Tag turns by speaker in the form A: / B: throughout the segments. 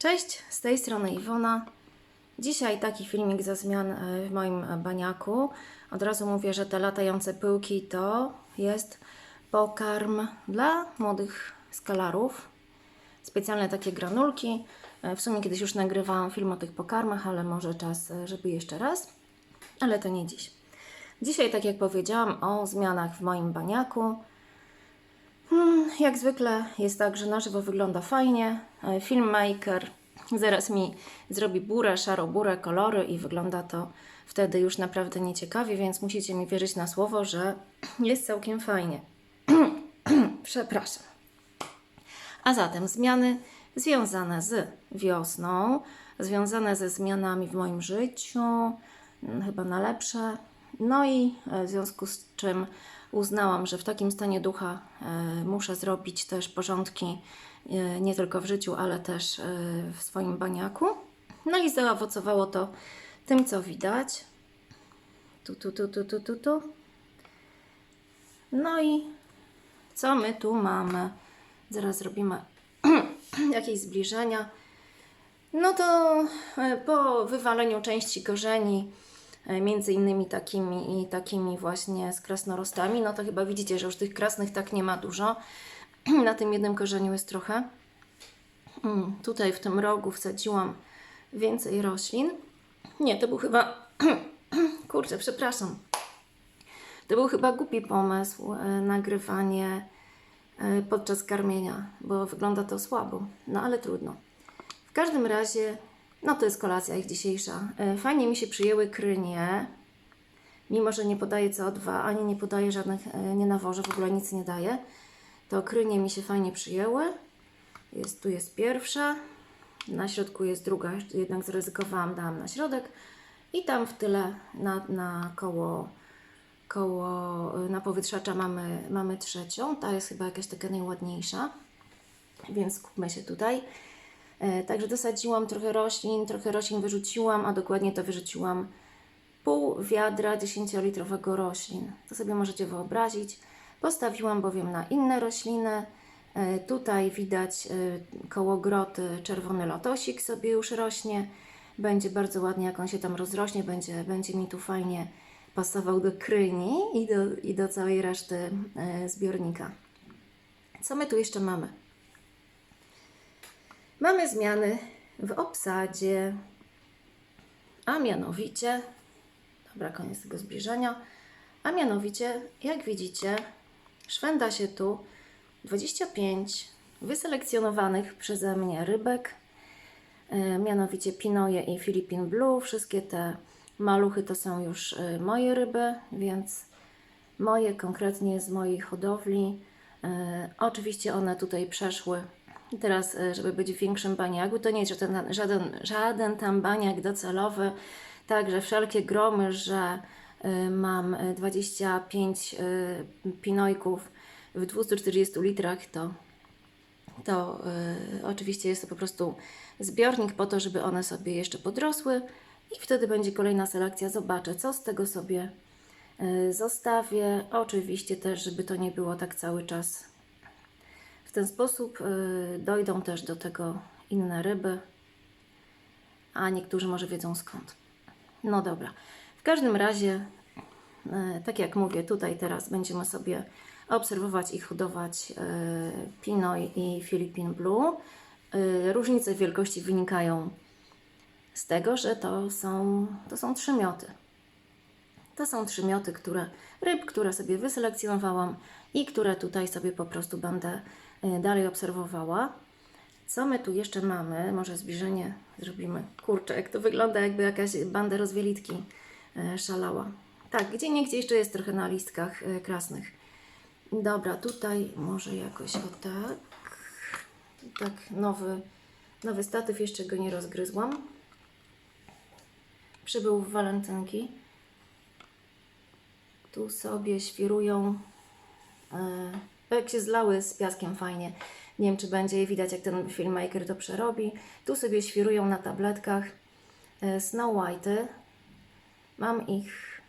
A: Cześć, z tej strony Iwona. Dzisiaj taki filmik za zmian e, w moim baniaku. Od razu mówię, że te latające pyłki to jest pokarm dla młodych skalarów. Specjalne takie granulki. E, W sumie kiedyś już nagrywałam film o tych pokarmach, ale może czas, e, żeby jeszcze raz. Ale to nie dziś. Dzisiaj, tak jak powiedziałam, o zmianach w moim baniaku. Hmm, jak zwykle jest tak, że na żywo wygląda fajnie. E, Filmmaker zaraz mi zrobi burę, szarą burę, kolory i wygląda to wtedy już naprawdę nieciekawie, więc musicie mi wierzyć na słowo, że jest całkiem fajnie. Przepraszam. A zatem zmiany związane z wiosną, związane ze zmianami w moim życiu, mm, chyba na lepsze. No i e, w związku z czym uznałam, że w takim stanie ducha e, muszę zrobić też porządki e, nie tylko w życiu, ale też w swoim baniaku. No i zaowocowało to tym, co widać. Tu, tu, tu, tu, tu, tu, tu. No i co my tu mamy? Zaraz zrobimy jakieś zbliżenia. No to po wywaleniu części korzeni, między innymi takimi i takimi właśnie z krasnorostami, no to chyba widzicie, że już tych krasnych tak nie ma dużo. Na tym jednym korzeniu jest trochę. Mm, Tutaj w tym rogu wsadziłam więcej roślin. Nie, to był chyba. Kurczę, przepraszam. To był chyba głupi pomysł e, nagrywanie e, podczas karmienia, bo wygląda to słabo. No ale trudno. W każdym razie, no to jest kolacja ich dzisiejsza. E, Fajnie mi się przyjęły krynie, mimo że nie podaję CO2, ani nie podaję żadnych, e, nie nawożę, w ogóle nic nie daję. To krynie mi się fajnie przyjęły. Jest, tu jest pierwsza, na środku jest druga, jednak zaryzykowałam, dałam na środek. I tam w tyle, na, na koło, koło y, na powietrzacza mamy, mamy trzecią. Ta jest chyba jakaś taka najładniejsza, więc skupmy się tutaj. E, Także dosadziłam trochę roślin, trochę roślin wyrzuciłam, a dokładnie to wyrzuciłam pół wiadra 10-litrowego roślin. To sobie możecie wyobrazić. Postawiłam bowiem na inne rośliny. E, Tutaj widać e, koło groty czerwony lotosik sobie już rośnie. Będzie bardzo ładnie, jak on się tam rozrośnie, będzie, będzie mi tu fajnie pasował do kryni i do, i do całej reszty zbiornika. Co my tu jeszcze mamy? Mamy zmiany w obsadzie, a mianowicie, dobra, koniec tego zbliżenia, a mianowicie, jak widzicie, szwenda się tu 25 wyselekcjonowanych przeze mnie rybek, e, mianowicie Pinoje i Philippine Blue. Wszystkie te maluchy to są już e, moje ryby, więc moje konkretnie z mojej hodowli. E, Oczywiście one tutaj przeszły. Teraz, e, żeby być w większym baniaku, to nie jest żaden, żaden, żaden tam baniak docelowy, także wszelkie gromy, że e, mam e, 25 e, pinojków w 240 litrach, to to oczywiście jest to po prostu zbiornik po to, żeby one sobie jeszcze podrosły i wtedy będzie kolejna selekcja. Zobaczę, co z tego sobie zostawię. Oczywiście też, żeby to nie było tak cały czas. W ten sposób y, dojdą też do tego inne ryby, a niektórzy może wiedzą skąd. No dobra. W każdym razie, e, tak jak mówię, tutaj teraz będziemy sobie obserwować i hodować e, Pinoi i Philippine Blue. Różnice wielkości wynikają z tego, że to są, to są trzymioty. To są trzymioty, które, ryb, które sobie wyselekcjonowałam i które tutaj sobie po prostu będę dalej obserwowała. Co my tu jeszcze mamy? Może zbliżenie zrobimy. Kurczę, jak to wygląda, jakby jakaś banda rozwielitki e, szalała. Tak, gdzie niegdzie jeszcze jest trochę na listkach e, krasnych. Dobra, tutaj może jakoś o tak. Tak, nowy, nowy statyw, jeszcze go nie rozgryzłam. Przybył w walentynki. Tu sobie świrują e, jak się zlały z piaskiem fajnie. Nie wiem, czy będzie widać, jak ten filmmaker to przerobi. Tu sobie świrują na tabletkach e, Snow White'y. Mam ich,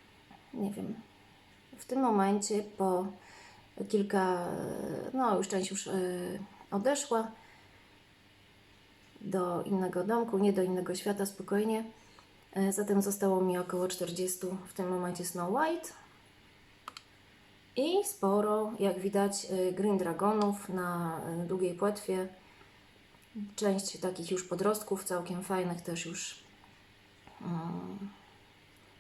A: nie wiem, w tym momencie po kilka, no już część już e, odeszła. do innego domku, nie do innego świata, spokojnie. E, Zatem zostało mi około 40 w tym momencie Snow White. I sporo, jak widać, e, Green Dragonów na e, długiej płetwie. Część takich już podrostków, całkiem fajnych też już mm,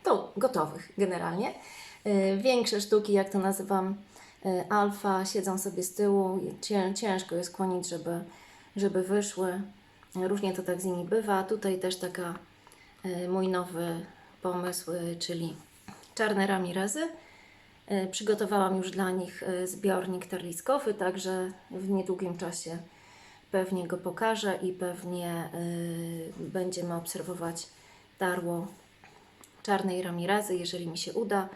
A: to gotowych generalnie. E, Większe sztuki, jak to nazywam, alfa, siedzą sobie z tyłu. Cię, ciężko jest kłonić, żeby, żeby wyszły. Różnie to tak z nimi bywa. Tutaj też taka mój nowy pomysł, czyli czarne ramirezy. E, Przygotowałam już dla nich e, zbiornik terliskowy, także w niedługim czasie pewnie go pokażę i pewnie e, będziemy obserwować tarło czarnej ramirazy, jeżeli mi się uda.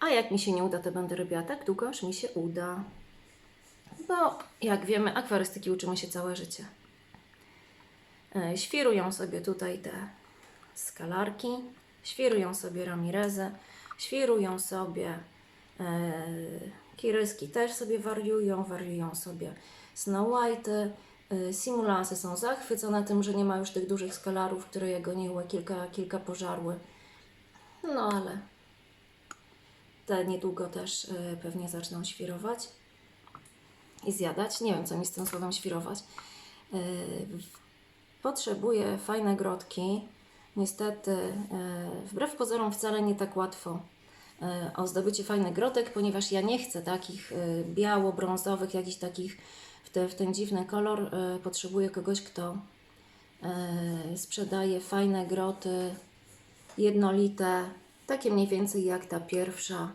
A: A jak mi się nie uda, to będę robiła tak długo, aż mi się uda. Bo jak wiemy, akwarystyki uczymy się całe życie. E, Świrują sobie tutaj te skalarki, świrują sobie ramirezy, świrują sobie e, kiryski też sobie wariują, wariują sobie Snow White. Simulansy są zachwycone tym, że nie ma już tych dużych skalarów, które je goniły, kilka, kilka pożarły. No ale te niedługo też e, pewnie zaczną świrować i zjadać. Nie wiem, co mi z tym słowem świrować. E, Potrzebuję fajne grodki. Niestety, e, wbrew pozorom, wcale nie tak łatwo e, o zdobycie fajnych grodek, ponieważ ja nie chcę takich e, biało-brązowych, jakichś takich w, te, w ten dziwny kolor. E, Potrzebuję kogoś, kto e, sprzedaje fajne groty, jednolite, takie mniej więcej jak ta pierwsza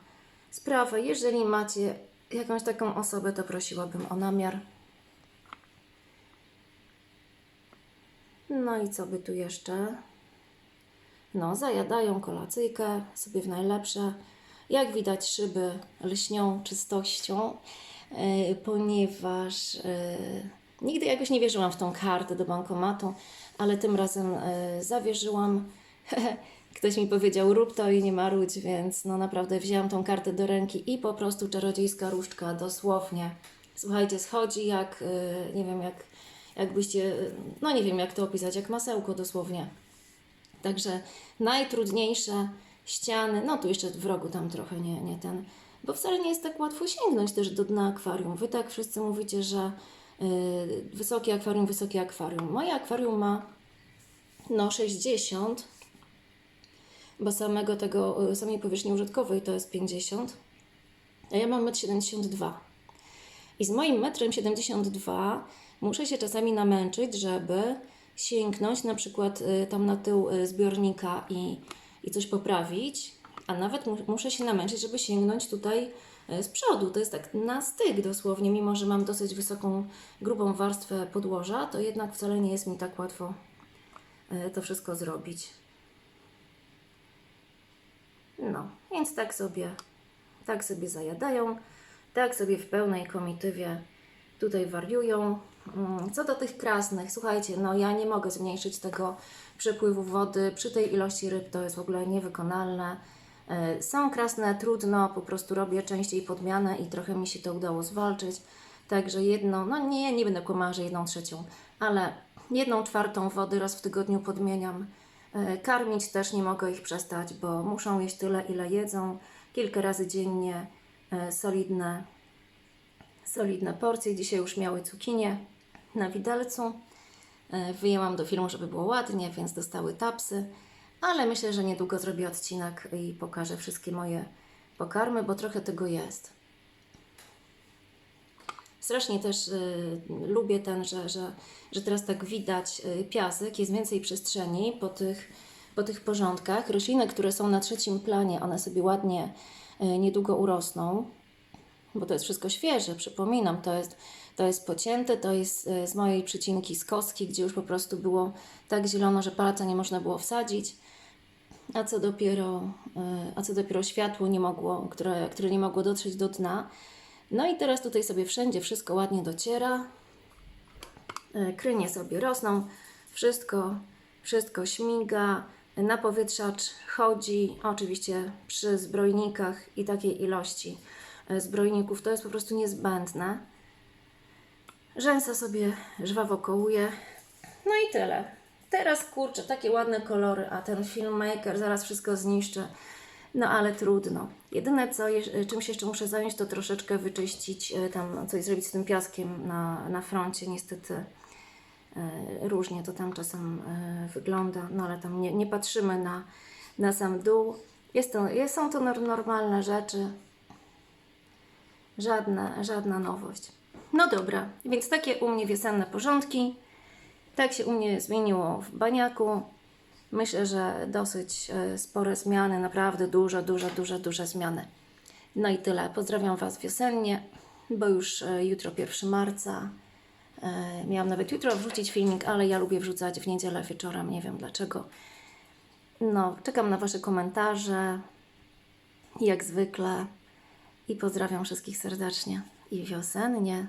A: sprawa. Jeżeli macie jakąś taką osobę, to prosiłabym o namiar. No i co by tu jeszcze? No, zajadają kolacyjkę sobie w najlepsze. Jak widać, szyby lśnią czystością, e, ponieważ e, nigdy jakoś nie wierzyłam w tą kartę do bankomatu, ale tym razem e, zawierzyłam. Ktoś mi powiedział, rób to i nie marudź, więc no naprawdę wzięłam tą kartę do ręki i po prostu czarodziejska różdżka, dosłownie. Słuchajcie, schodzi jak, nie wiem, jak, jakbyście, no nie wiem jak to opisać, jak masełko dosłownie. Także najtrudniejsze ściany, no tu jeszcze w rogu tam trochę nie, nie ten, bo wcale nie jest tak łatwo sięgnąć też do dna akwarium. Wy tak wszyscy mówicie, że y, wysokie akwarium, wysokie akwarium. Moje akwarium ma no 60, bo samego tego, y, samej powierzchni użytkowej to jest 50, a ja mam 1,72 m. I z moim metrem 72 muszę się czasami namęczyć, żeby sięgnąć na przykład y, tam na tył y, zbiornika i, i coś poprawić, a nawet mu, muszę się namęczyć, żeby sięgnąć tutaj y, z przodu. To jest tak na styk dosłownie, mimo że mam dosyć wysoką, grubą warstwę podłoża, to jednak wcale nie jest mi tak łatwo y, to wszystko zrobić. No, więc tak sobie, tak sobie zajadają, tak sobie w pełnej komitywie tutaj wariują. Mm, Co do tych krasnych, słuchajcie, no ja nie mogę zmniejszyć tego przepływu wody. Przy tej ilości ryb to jest w ogóle niewykonalne. E, Są krasne, trudno, po prostu robię częściej podmianę i trochę mi się to udało zwalczyć. Także jedną, no nie, nie będę kłamała, że jedną trzecią, ale jedną czwartą wody raz w tygodniu podmieniam. E, Karmić też nie mogę ich przestać, bo muszą jeść tyle, ile jedzą. Kilka razy dziennie e, solidne solidne porcje. Dzisiaj już miały cukinię na widelcu. E, Wyjęłam do filmu, żeby było ładnie, więc dostały tapsy. Ale myślę, że niedługo zrobię odcinek i pokażę wszystkie moje pokarmy, bo trochę tego jest. Strasznie też y, lubię ten, że, że, że teraz tak widać y, piasek, jest więcej przestrzeni po tych, po tych porządkach. Rośliny, które są na trzecim planie, one sobie ładnie y, niedługo urosną bo to jest wszystko świeże, przypominam, to jest, to jest pocięte, to jest e, z mojej przycinki z kostki, gdzie już po prostu było tak zielono, że palca nie można było wsadzić, a co dopiero, e, a co dopiero światło nie mogło, które, które nie mogło dotrzeć do dna. No i teraz tutaj sobie wszędzie wszystko ładnie dociera, E, krynie sobie rosną, wszystko, wszystko śmiga, napowietrzacz chodzi, oczywiście przy zbrojnikach i takiej ilości zbrojników to jest po prostu niezbędne. Rzęsa sobie żwawo kołuje. No i tyle. Teraz kurczę, takie ładne kolory, a ten filmmaker zaraz wszystko zniszczy. No ale trudno. Jedyne co, jeż- czymś jeszcze muszę zająć, to troszeczkę wyczyścić, e, tam coś zrobić z tym piaskiem na, na froncie. Niestety e, różnie to tam czasem e, wygląda, no ale tam nie, nie patrzymy na, na sam dół. Jest to, są to nor- normalne rzeczy. Żadna, żadna nowość. No dobra, więc takie u mnie wiosenne porządki. Tak się u mnie zmieniło w baniaku. Myślę, że dosyć e, spore zmiany, naprawdę duże, duże, duże, duże zmiany. No i tyle. Pozdrawiam Was wiosennie, bo już e, jutro 1 marca. E, Miałam nawet jutro wrzucić filmik, ale ja lubię wrzucać w niedzielę wieczorem, nie wiem dlaczego. No, czekam na Wasze komentarze, jak zwykle. I pozdrawiam wszystkich serdecznie i wiosennie.